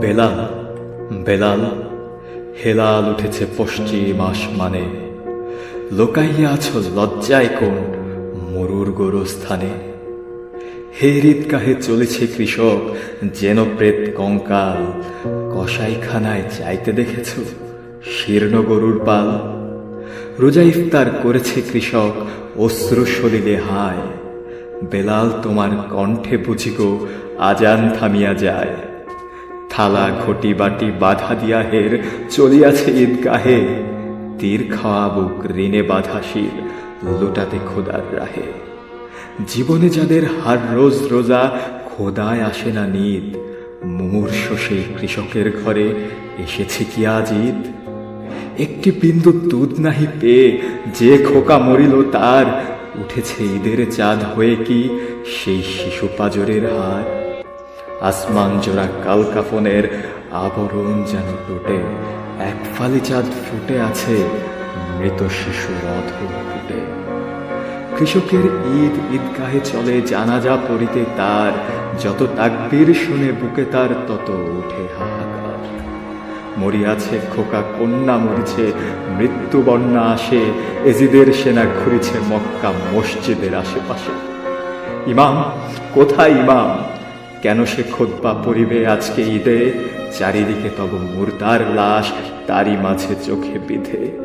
বেলাল বেলাল, হেলাল উঠেছে পশ্চিম আসমানে। লোকাইয়া আছো লজ্জায় কোন মরুর গোরস্থানে। হে হৃদকাহে চলেছে কৃষক, যেন প্রেত কঙ্কাল, কসাইখানায় চাইতে দেখেছ শীর্ণ গরুর পাল। রোজা ইফতার করেছে কৃষক, অশ্রু সলিলে হায়। বেলাল তোমার কণ্ঠে বুঝি গো আজান থামিয়া যায়। থালা, ঘটি, বাটি, বাধা দিয়া হের চলিয়াছে ঈদগাহে। তীর খাওয়া বুক, ঋণে বাধা শির, লোটাতে খোদার রাহে। জীবনে যাদের হার রোজ রোজা, খোদায় আসে না নিদ মুমূর্ষ সেই কৃষকের ঘরে, এসেছে কি আজ ঈদ? একটি বিন্দু দুধ নাহি পেয়ে, যে খোকা মরিল তার, উঠেছে ঈদের চাঁদ হয়ে কি সেই শিশু পাজরের হার? আসমান জোড়া কালকাফনের আবরণ যেন টুটে এক ফালি চাঁদ ফুটে আছে, মৃত শিশু অধর ফুটে। কৃষকের ঈদ ঈদগাহে চলে, জানাজা পড়িতে তার। যত তাকবীর শুনে বুকে তার, তত উঠে হাহাকার। মরিয়াছে, খোকা কন্যা মরিছে, মৃত্যু বন্যা আসে। এজিদের সেনা ঘুরিছে মক্কা মসজিদের আশেপাশে। ইমাম, কোথায় ইমাম? কেন সে খোদবা পরিবে আজকে ঈদে? চারিদিকে তব মুর্দার লাশ, তারই মাঝে চোখে বিধে।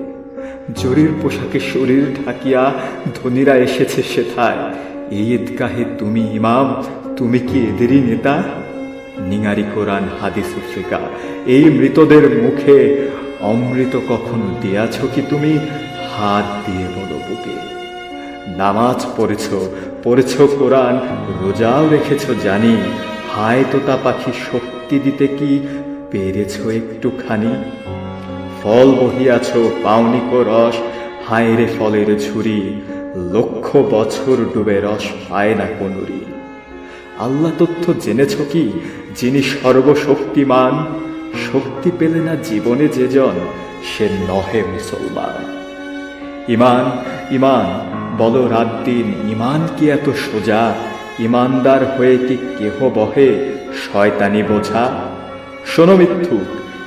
জরির পোশাকে শরীর ঢাকিয়া ধনীরা এসেছে সেথায়। ঈদগাহে তুমি ইমাম, তুমি কি এদেরই নেতা? নিঙারি কোরআন, হাদিস, ফিকা, এই মৃতদের মুখে অমৃত কখনো দিয়াছ কি তুমি? হাত দিয়ে বলো বুকে। নামাজ পড়েছ পড়েছ কোরআন, রোজাও রেখেছ জানি। হায় তোতা পাখি, শক্তি দিতে কি পেরেছ একটুখানি? ফল বহিয়াছ পাওনিক রস, হায় রে ফলের ঝুরি লক্ষ বছর ডুবে রস পায় না কোনুরি। আল্লাহ তথ্য জেনেছ কি, যিনি সর্বশক্তিমান? শক্তি পেলে না জীবনে যেজন সে নহে মুসলমান। ইমান ইমান বলো রাত দিন ইমান কি এত সোজা? ইমানদার হয়ে কি কেহ বহে? শয়তানি বোঝা। শোনো মিথ্যু,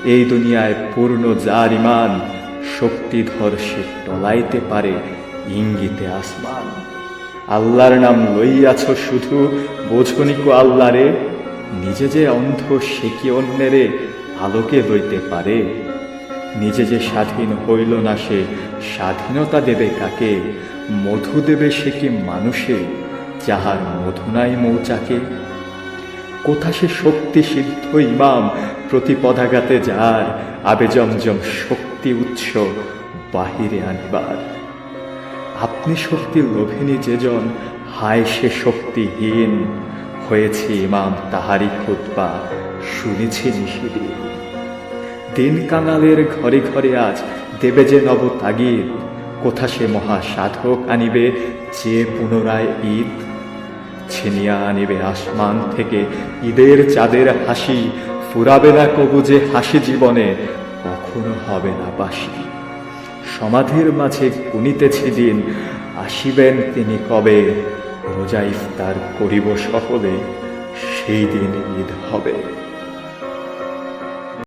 এই দুনিয়ায় পূর্ণ যার ইমান শক্তিধর সে টলাইতে পারে ইঙ্গিতে আসমান। আল্লাহর নাম লইয়াছ শুধু বোঝনিকো আল্লাহরে? নিজে যে অন্ধ সে কি অন্যেরে আলোকে লইতে পারে? নিজে যে স্বাধীন হইল না সে স্বাধীনতা দেবে কাকে? মধু দেবে সে কি মানুষে, যাহার মধু নাই মৌচাকে? কোথা সে শক্তি সিদ্ধ ইমাম? প্রতি পদাঘাতে যার আবে জমজম শক্তি উৎস বাহিরে আনিবার। আপনি শক্তির লোভিনী যেজন হায় সে শক্তিহীন। হয়েছে ইমাম তাহারি খুতবা, শুনেছি নিষিদিন দিন কাঙালের ঘরে ঘরে আজ দেবে যে নব তাগিদ কোথা সে মহা সাধক আনিবে? যে পুনরায় ঈদ ছিনিয়া আনিবে আসমান থেকে। ঈদের চাঁদের হাসি ফুরাবে না কবু যে হাসি জীবনে। কখনো হবে না বাসি সমাধির মাঝে গুনিতেছি দিন। আসিবেন তিনি কবে? রোজা ইফতার করিব সকলে। সেই দিন ঈদ হবে।